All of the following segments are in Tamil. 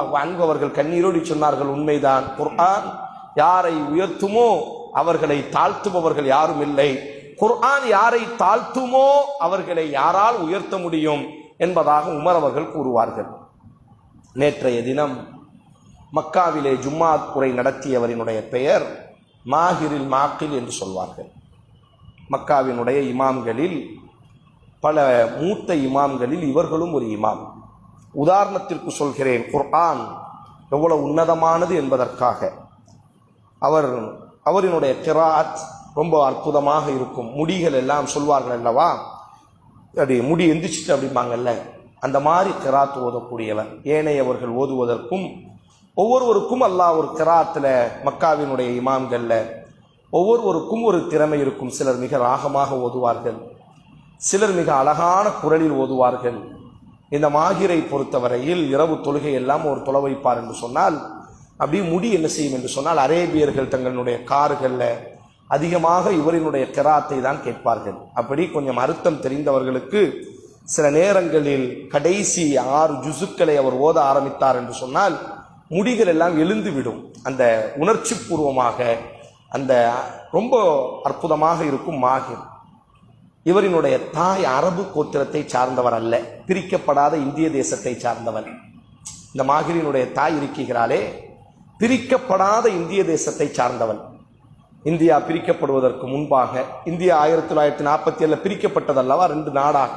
அன்பவர்கள் கண்ணீரோடி சொன்னார்கள் உண்மைதான். குர்ஆன் யாரை உயர்த்துமோ அவர்களை தாழ்த்துபவர்கள் யாரும் இல்லை. குர்ஆன் யாரை தாழ்த்துமோ அவர்களை யாரால் உயர்த்த முடியும்? என்பதாக உமர் அவர்கள் கூறுவார்கள். நேற்றைய தினம் மக்காவிலே ஜும்மா உரை நடத்தியவரினுடைய பெயர் மாஹிரில் மாக்கில் என்று சொல்வார்கள். மக்காவினுடைய இமாம்களில் பல மூத்த இமாம்களில் இவர்களும் ஒரு இமாம். உதாரணத்திற்கு சொல்கிறேன். குர்ஆன் எவ்வளவு உன்னதமானது என்பதற்காக. அவர் அவரினுடைய கிராத் ரொம்ப அற்புதமாக இருக்கும். முடிகள் எல்லாம் சொல்வார்கள் அல்லவா? அப்படி முடி எந்திரிச்சிட்டு அப்படிம்பாங்கல்ல. அந்த மாதிரி கிராத் ஓதக்கூடியவர். ஏனையவர்கள் ஓதுவதற்கும் ஒவ்வொருவருக்கும் அல்லாஹ் ஒரு கிராத்தில் மக்காவினுடைய இமாம்கள்ல ஒவ்வொருவருக்கும் ஒரு திறமை இருக்கும். சிலர் மிக ராகமாக ஓதுவார்கள். சிலர் மிக அழகான குரலில் ஓதுவார்கள். இந்த மாகிரை பொறுத்தவரையில் இரவு தொழுகை எல்லாம் ஒரு தொலை வைப்பார் என்று சொன்னால் அப்படியே முடி என்ன செய்யும் என்று சொன்னால் அரேபியர்கள் தங்களுடைய கார்களில் அதிகமாக இவரினுடைய கிராத்தை தான் கேட்பார்கள். அப்படி கொஞ்சம் அர்த்தம் தெரிந்தவர்களுக்கு சில நேரங்களில் கடைசி ஆறு ஜுசுக்களை அவர் ஓத ஆரம்பித்தார் என்று சொன்னால் முடிகள் எல்லாம் எழுந்துவிடும். அந்த உணர்ச்சி பூர்வமாக அந்த ரொம்ப அற்புதமாக இருக்கும் மாகிர் இவரினுடைய தாய் அரபு கோத்திரத்தை சார்ந்தவர் அல்ல பிரிக்கப்படாத இந்திய தேசத்தை சார்ந்தவர் இந்த மாகிரியினுடைய தாய் இருக்கிறாளே பிரிக்கப்படாத இந்திய தேசத்தை சார்ந்தவன். இந்தியா பிரிக்கப்படுவதற்கு முன்பாக இந்தியா ஆயிரத்தி தொள்ளாயிரத்தி நாற்பத்தி ஏழில் பிரிக்கப்பட்டதல்லவா? ரெண்டு நாடாக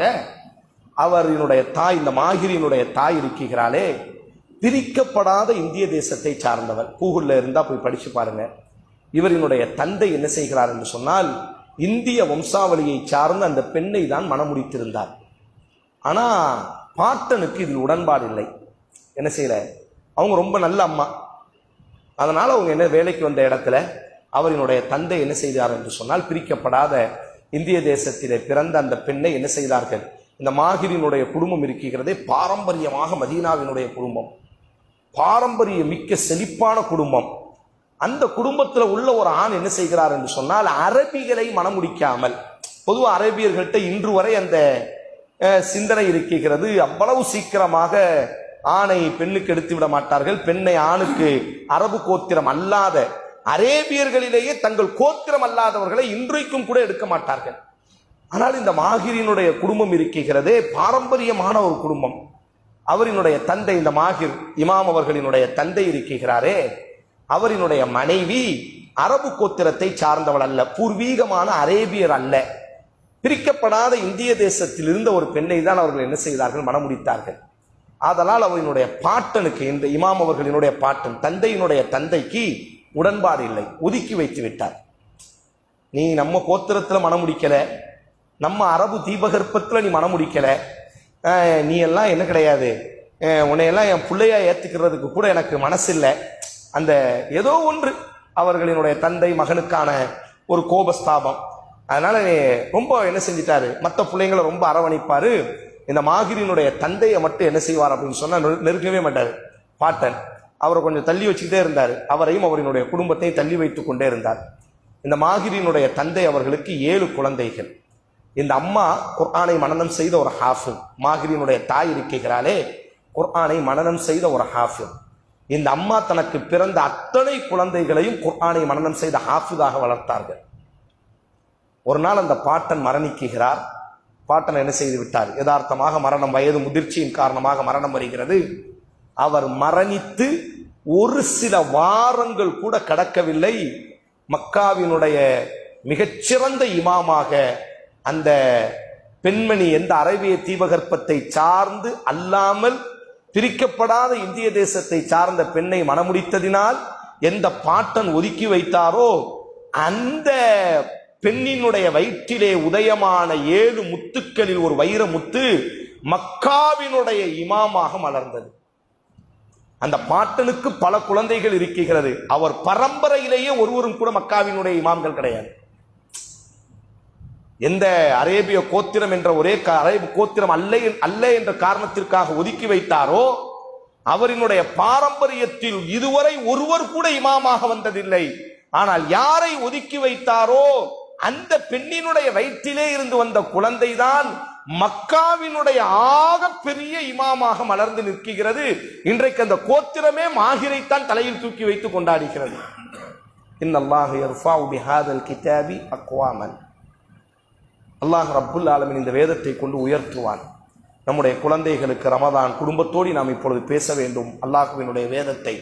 அவரினுடைய தாய் இந்த மாகிரியினுடைய தாய் இருக்கிறாளே பிரிக்கப்படாத இந்திய தேசத்தை சார்ந்தவர் கூகுளில் இருந்தால் போய் படித்து பாருங்க. இவரினுடைய தந்தை என்ன செய்கிறார் என்று சொன்னால் இந்திய வம்சாவளியை சார்ந்த அந்த பெண்ணை தான் மணமுடித்திருந்தார் ஆனா பாட்டனுக்கு இதில் உடன்பாடு இல்லை. என்ன செய்யல? அவங்க ரொம்ப நல்ல அம்மா. அதனால் அவங்க என்ன வேலைக்கு வந்த இடத்துல அவரினுடைய தந்தை என்ன செய்தார் என்று சொன்னால் பிரிக்கப்படாத இந்திய தேசத்திலே பிறந்த அந்த பெண்ணை என்ன செய்தார்கள்? இந்த மாகிரினுடைய குடும்பம் இருக்கிறதே பாரம்பரியமாக மதீனாவினுடைய குடும்பம். பாரம்பரிய மிக்க செழிப்பான குடும்பம். அந்த குடும்பத்தில் உள்ள ஒரு ஆண் என்ன செய்கிறார் என்று சொன்னால் அரபிகளை மணமுடிக்காமல் பொதுவாக அரபியர்கள்ட்ட இன்று வரை அந்த சிந்தனை இருக்கிறது. அவ்வளவு சீக்கிரமாக ஆணை பெண்ணுக்கு எடுத்து விட மாட்டார்கள். பெண்ணை ஆணுக்கு அரபு கோத்திரம் அல்லாத அரேபியர்களிலேயே தங்கள் கோத்திரம் அல்லாதவர்களை இன்றைக்கும் கூட எடுக்க மாட்டார்கள். ஆனால் இந்த மாகிரினுடைய குடும்பம் இருக்கிறதே பாரம்பரியமான ஒரு குடும்பம். அவரினுடைய தந்தை இந்த மாகிர் இமாம் அவர்களினுடைய தந்தை இருக்கிறாரே அவரினுடைய மனைவி அரபு கோத்திரத்தை சார்ந்தவள் அல்ல பூர்வீகமான அரேபியர் அல்ல. பிரிக்கப்படாத இந்திய தேசத்தில் இருந்த ஒரு பெண்ணை தான் அவர்கள் என்ன செய்தார்கள்? மனமுடித்தார்கள் ஆதலால் அவரினுடைய பாட்டனுக்கு இந்த இமாம் அவர்களினுடைய பாட்டன் தந்தையினுடைய தந்தைக்கு உடன்பாடு இல்லை ஒதுக்கி வைத்து விட்டார். நீ நம்ம கோத்திரத்தில் மனம் முடிக்கல நம்ம அரபு தீபகற்பத்தில் நீ மனம் முடிக்கல நீ எல்லாம் என்ன கிடையாது? உன்னையெல்லாம் என் பிள்ளையா ஏற்றுக்கிறதுக்கு கூட எனக்கு மனசில்லை. அந்த ஏதோ ஒன்று அவர்களினுடைய தந்தை மகனுக்கான ஒரு கோபஸ்தாபம். அதனால ரொம்ப என்ன செஞ்சிட்டாரு? மற்ற பிள்ளைங்களை ரொம்ப அரவணைப்பாரு. இந்த மாகிரினுடைய தந்தையை மட்டும் என்ன செய்வார் அப்படின்னு சொன்னா நெரு- நெருங்கவே மாட்டார். பாட்டன் அவரை கொஞ்சம் தள்ளி வச்சுக்கிட்டே இருந்தார். அவரையும் அவரினுடைய குடும்பத்தையும் தள்ளி வைத்துக் கொண்டே இருந்தார். இந்த மாகிரினுடைய தந்தை அவர்களுக்கு ஏழு குழந்தைகள். இந்த அம்மா குர்ஆனை மனநம் செய்த ஒரு ஹாஃபு. மாகிரினுடைய தாய் இருக்கிறாளே குர்ஆனை மனநம் செய்த ஒரு ஹாஃபு. இந்த அம்மா தனக்கு பிறந்த அத்தனை குழந்தைகளையும் குர்ஆனை மனநம் செய்த ஹாஃபிதாக வளர்த்தார்கள். ஒரு நாள் அந்த பாட்டன் மரணிக்குகிறார். பாட்டன் என்ன செய்து விட்டார்? யதார்த்தமாக மரணம் வயது முதிர்ச்சியின் காரணமாக மரணம் வருகிறது. அவர் மரணித்து ஒரு சில வாரங்கள் கூட கடக்கவில்லை. மக்காவினுடைய மிகச்சிறந்த இமாமாக அந்த பெண்மணி எந்த அரேபிய தீபகற்பத்தை சார்ந்து அல்லாமல் பிரிக்கப்படாத இந்திய தேசத்தை சார்ந்த பெண்ணை மணமுடித்ததினால் எந்த பாட்டன் ஒதுக்கி வைத்தாரோ அந்த பெண்ணினுடைய வயிற்றிலே உதயமான ஏழு முத்துக்களில் ஒரு வைர முத்து மக்காவினுடைய இமாமாக மலர்ந்தது. அந்த பாட்டனுக்கு பல குழந்தைகள் இருக்கிறது அவர் பரம்பரையிலேயே ஒருவரும் கூட மக்காவினுடைய இமாம்கள் கிடையாது. எந்த அரேபிய கோத்திரம் என்ற ஒரே கா- அரேபிய கோத்திரம் அல்ல என்- அல்ல என்ற காரணத்திற்காக ஒதுக்கி வைத்தாரோ அவரினுடைய பாரம்பரியத்தில் இதுவரை ஒருவர் கூட இமாமாக வந்ததில்லை. ஆனால் யாரை ஒதுக்கி வைத்தாரோ அந்த பெண்ணினுடைய வயிற்றிலே இருந்து வந்த குழந்தைதான் மக்காவினுடைய ஆக பெரிய இமாமாக மலர்ந்து நிற்கிறது இன்றைக்கு அந்த கோத்திரமே மாகிரைத்தான் தலையில் தூக்கி வைத்து கொண்டாடுகிறது. இன்னல்லாஹு யர்ஃபஉ பிஹாதல் கிதாபி அக்வாமன். அல்லாஹ் ரப்புல் ஆலமின் இந்த வேதத்தை கொண்டு உயர்த்துவான். நம்முடைய குழந்தைகளுக்கு ரமதான் குடும்பத்தோடு நாம் இப்பொழுது பேச வேண்டும். அல்லாஹுவினுடைய வேதத்தை.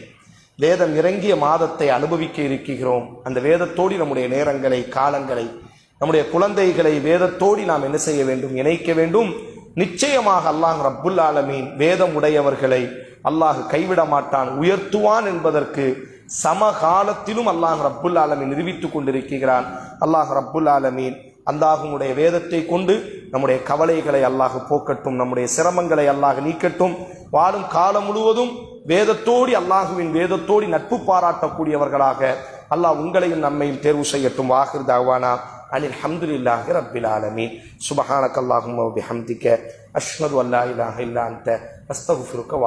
வேதம் இறங்கிய மாதத்தை அனுபவிக்க இருக்கிறோம். அந்த வேதத்தோடு நம்முடைய நேரங்களை காலங்களை நம்முடைய குழந்தைகளை வேதத்தோடு நாம் என்ன செய்ய வேண்டும் இணைக்க வேண்டும். நிச்சயமாக அல்லாஹ் ரப்புல் ஆலமீன் வேதம் உடையவர்களை அல்லாஹ் கைவிட மாட்டான் உயர்த்துவான் என்பதற்கு சமகாலத்திலும் அல்லாஹ் ரப்புல் ஆலமீன் நிரூபித்துக் கொண்டிருக்கிறான். அல்லாஹ் ரப்புல் ஆலமீன் அல்லாஹுடைய வேதத்தை கொண்டு நம்முடைய கவலைகளை அல்லாஹ் போக்கட்டும் நம்முடைய சிரமங்களை அல்லாஹ் நீக்கட்டும். வாழும் காலம் முழுவதும் வேதத்தோடி அல்லாஹுவின் வேதத்தோடி நட்பு பாராட்டக்கூடியவர்களாக அல்லாஹ் உங்களையும் நம்மையும் தேர்வு செய்யட்டும். வாஹிர் தாவானா. அனில் ஹம்துலில்லாஹி ரப்பில் ஆலமீன். சுபஹானக் அல்லாஹும் ஹம்திக்க அஷ்மது அல்லா இலாஹ இல்லா அன்த. அஸ்தக்ஃபிருக்க